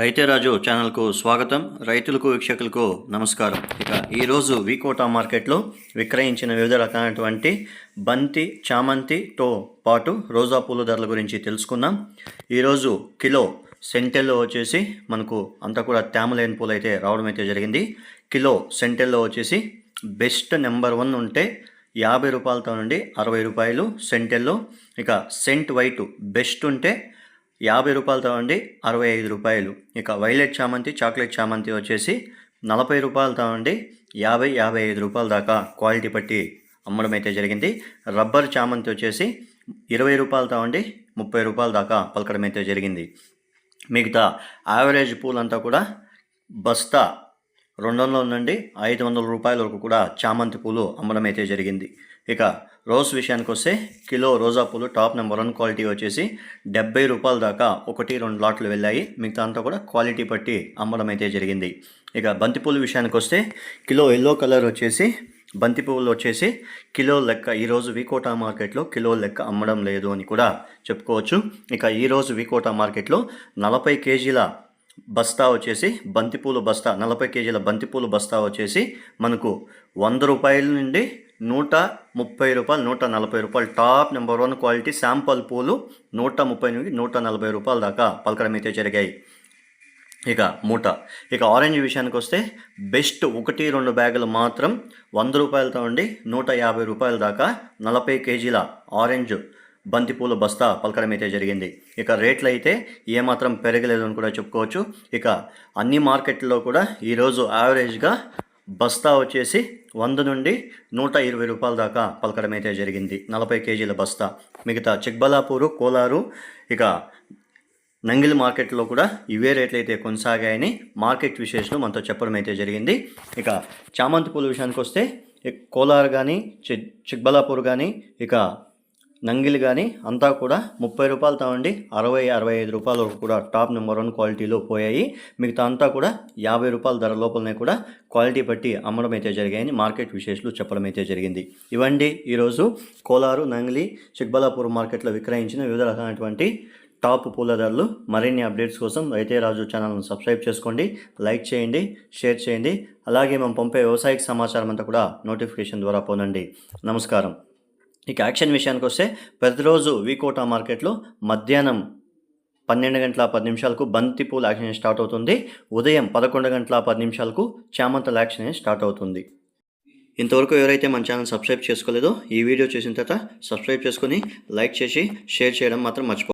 రైతేరాజు ఛానల్కు స్వాగతం. రైతులకు వీక్షకులకు నమస్కారం. ఇక ఈరోజు వీకోటా మార్కెట్లో విక్రయించిన వివిధ రకాలైనటువంటి బంతి చామంతితో పాటు రోజా పూల ధరల గురించి తెలుసుకుందాం. ఈరోజు కిలో సెంటెల్లో వచ్చేసి మనకు అంతా కూడా తేమలేని పూలు అయితే రావడం అయితే జరిగింది. కిలో సెంటెల్లో వచ్చేసి బెస్ట్ నెంబర్ వన్ ఉంటే యాభై రూపాయలతో నుండి అరవై రూపాయలు సెంటెల్లో. ఇక సెంట్ వైట్ బెస్ట్ ఉంటే యాభై రూపాయలతో అండి అరవై ఐదు రూపాయలు. ఇక వైలెట్ చామంతి చాక్లెట్ చామంతి వచ్చేసి నలభై రూపాయలతో అండి యాభై యాభై ఐదు రూపాయల దాకా క్వాలిటీ బట్టి అమ్మడం అయితే జరిగింది. రబ్బర్ చామంతి వచ్చేసి ఇరవై రూపాయలతో అండి ముప్పై రూపాయల దాకా పలకడం అయితే జరిగింది. మిగతా యావరేజ్ పూలంతా కూడా బస్తా రెండు వందల నుండి ఐదు వందల రూపాయల వరకు కూడా చామంతి పూలు అమ్మడం అయితే జరిగింది. ఇక రోజ్ విషయానికి వస్తే కిలో రోజా పూలు టాప్ నెంబర్ వన్ క్వాలిటీ వచ్చేసి డెబ్బై రూపాయల దాకా ఒకటి రెండు లాట్లు వెళ్ళాయి. మిగతా అంతా కూడా క్వాలిటీ బట్టి అమ్మడం అయితే జరిగింది. ఇక బంతిపూల విషయానికి వస్తే కిలో ఎల్లో కలర్ వచ్చేసి బంతి పువ్వులు వచ్చేసి కిలో లెక్క ఈరోజు వికోటా మార్కెట్లో కిలో లెక్క అమ్మడం లేదు అని కూడా చెప్పుకోవచ్చు. ఇక ఈరోజు వికోటా మార్కెట్లో నలభై కేజీల బస్తా వచ్చేసి బంతిపూలు బస్తా నలభై కేజీల బంతిపూలు బస్తా వచ్చేసి మనకు వంద రూపాయల నుండి నూట ముప్పై రూపాయలు నూట నలభై రూపాయలు. Top number one quality sample పూలు నూట ముప్పై నుండి నూట నలభై రూపాయల దాకా పలకడం అయితే జరిగాయి. ఇక మూట. ఇక ఆరెంజ్ విషయానికి వస్తే బెస్ట్ ఒకటి రెండు బ్యాగులు మాత్రం వంద రూపాయలతో ఉండి నూట యాభై రూపాయల దాకా నలభై కేజీల ఆరెంజ్ బంతిపూల బస్తా పలకడం అయితే జరిగింది. ఇక రేట్లు అయితే ఏమాత్రం పెరగలేదు అని కూడా చెప్పుకోవచ్చు. ఇక అన్ని మార్కెట్లో కూడా ఈరోజు యావరేజ్గా బస్తా వచ్చేసి వంద నుండి నూట ఇరవై రూపాయల దాకా పలకడం అయితే జరిగింది. నలభై కేజీల బస్తా. మిగతా చిక్బలాపూరు కోలారు ఇక నంగిల్ మార్కెట్లో కూడా ఇవే రేట్లు అయితే కొనసాగాయని మార్కెట్ విశేషాలు మనతో చెప్పడం అయితే జరిగింది. ఇక చామంతి పూల విషయానికి వస్తే కోలార్ కానీ చి చిక్బలాపూర్ కానీ ఇక నంగిలి కానీ అంతా కూడా ముప్పై రూపాయలు ఉండి అరవై అరవై ఐదు రూపాయల వరకు కూడా టాప్ నెంబర్ వన్ క్వాలిటీలో పోయాయి. మిగతా అంతా కూడా యాభై రూపాయల ధర లోపలనే కూడా క్వాలిటీ బట్టి అమ్మడం అయితే జరిగాయని మార్కెట్ విశేషాలు చెప్పడం అయితే జరిగింది. ఇవండి ఈరోజు కోలారు నంగిలి చిక్బలాపూర్ మార్కెట్లో విక్రయించిన వివిధ రకాలైనటువంటి టాప్ పూల ధరలు మరిన్ని అప్డేట్స్ కోసం రైతే రాజు ఛానల్ను సబ్స్క్రైబ్ చేసుకోండి లైక్ చేయండి షేర్ చేయండి. అలాగే మేము పంపే వ్యవసాయక సమాచారం అంతా కూడా నోటిఫికేషన్ ద్వారా పొందండి. నమస్కారం. ఇక యాక్షన్ విషయానికి వస్తే ప్రతిరోజు వీకోటా మార్కెట్లో మధ్యాహ్నం పన్నెండు గంటల పది నిమిషాలకు బంతి పూల యాక్షన్ స్టార్ట్ అవుతుంది. ఉదయం పదకొండు గంటల పది నిమిషాలకు చామంతల యాక్షన్ స్టార్ట్ అవుతుంది. ఇంతవరకు ఎవరైతే మన ఛానల్ సబ్స్క్రైబ్ చేసుకోలేదో ఈ వీడియో చూసిన తర్వాత సబ్స్క్రైబ్ చేసుకుని లైక్ చేసి షేర్ చేయడం మాత్రం మర్చిపో